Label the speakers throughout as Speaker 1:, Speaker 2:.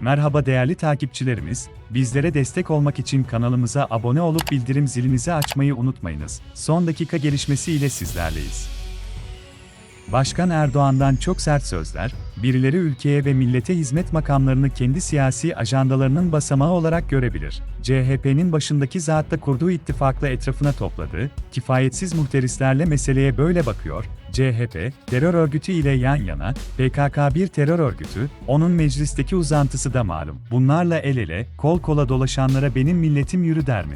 Speaker 1: Merhaba değerli takipçilerimiz, bizlere destek olmak için kanalımıza abone olup bildirim zilinizi açmayı unutmayınız. Son dakika gelişmesi ile sizlerleyiz. Başkan Erdoğan'dan çok sert sözler, birileri ülkeye ve millete hizmet makamlarını kendi siyasi ajandalarının basamağı olarak görebilir. CHP'nin başındaki zatla kurduğu ittifakla etrafına topladığı, kifayetsiz muhterislerle meseleye böyle bakıyor, CHP, terör örgütü ile yan yana, PKK bir terör örgütü, onun meclisteki uzantısı da malum. Bunlarla el ele, kol kola dolaşanlara benim milletim yürü der mi?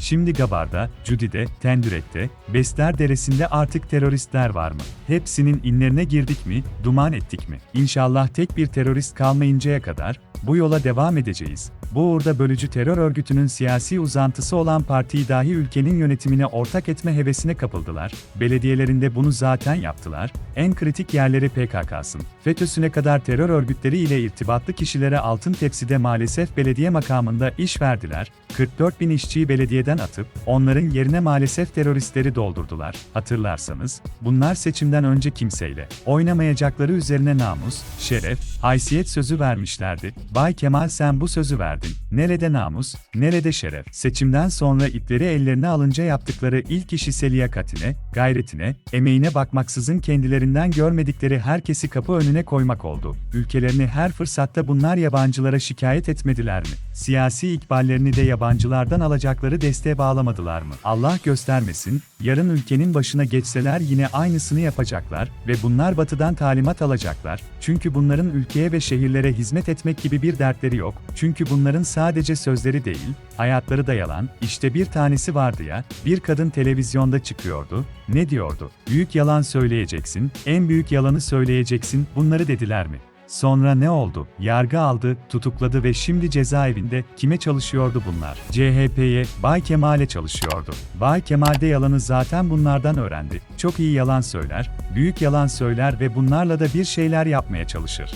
Speaker 1: Şimdi Gabar'da, Cudi'de, Tendürek'te, Besler Deresi'nde artık teröristler var mı? Hepsinin inlerine girdik mi, duman ettik mi? İnşallah tek bir terörist kalmayıncaya kadar, bu yola devam edeceğiz. Bu uğurda bölücü terör örgütünün siyasi uzantısı olan partiyi dahi ülkenin yönetimine ortak etme hevesine kapıldılar. Belediyelerinde bunu zaten yaptılar. En kritik yerleri PKK'sın. FETÖ'süne kadar terör örgütleri ile irtibatlı kişilere altın tepside maalesef belediye makamında iş verdiler. 44 bin işçiyi belediyeden atıp, onların yerine maalesef teröristleri doldurdular. Hatırlarsanız, bunlar seçimden önce kimseyle oynamayacakları üzerine namus, şeref, haysiyet sözü vermişlerdi. Bay Kemal sen bu sözü verdin. Nerede namus, nerede şeref? Seçimden sonra ipleri ellerine alınca yaptıkları ilk iş ise liyakatine, gayretine, emeğine bakmaksızın kendilerinden görmedikleri herkesi kapı önüne koymak oldu. Ülkelerini her fırsatta bunlar yabancılara şikayet etmediler mi? Siyasi ikballerini de yabancılardan alacakları desteğe bağlamadılar mı? Allah göstermesin, yarın ülkenin başına geçseler yine aynısını yapacaklar ve bunlar batıdan talimat alacaklar. Çünkü bunların ülkeye ve şehirlere hizmet etmek gibi bir dertleri yok. Çünkü bunların sadece sözleri değil, hayatları da yalan. İşte bir tanesi vardı ya, bir kadın televizyonda çıkıyordu. Ne diyordu? Büyük yalan söyleyeceksin, en büyük yalanı söyleyeceksin. Bunları dediler mi? Sonra ne oldu? Yargı aldı, tutukladı ve şimdi cezaevinde kime çalışıyordu bunlar? CHP'ye, Bay Kemal'e çalışıyordu. Bay Kemal de yalanı zaten bunlardan öğrendi. Çok iyi yalan söyler, büyük yalan söyler ve bunlarla da bir şeyler yapmaya çalışır.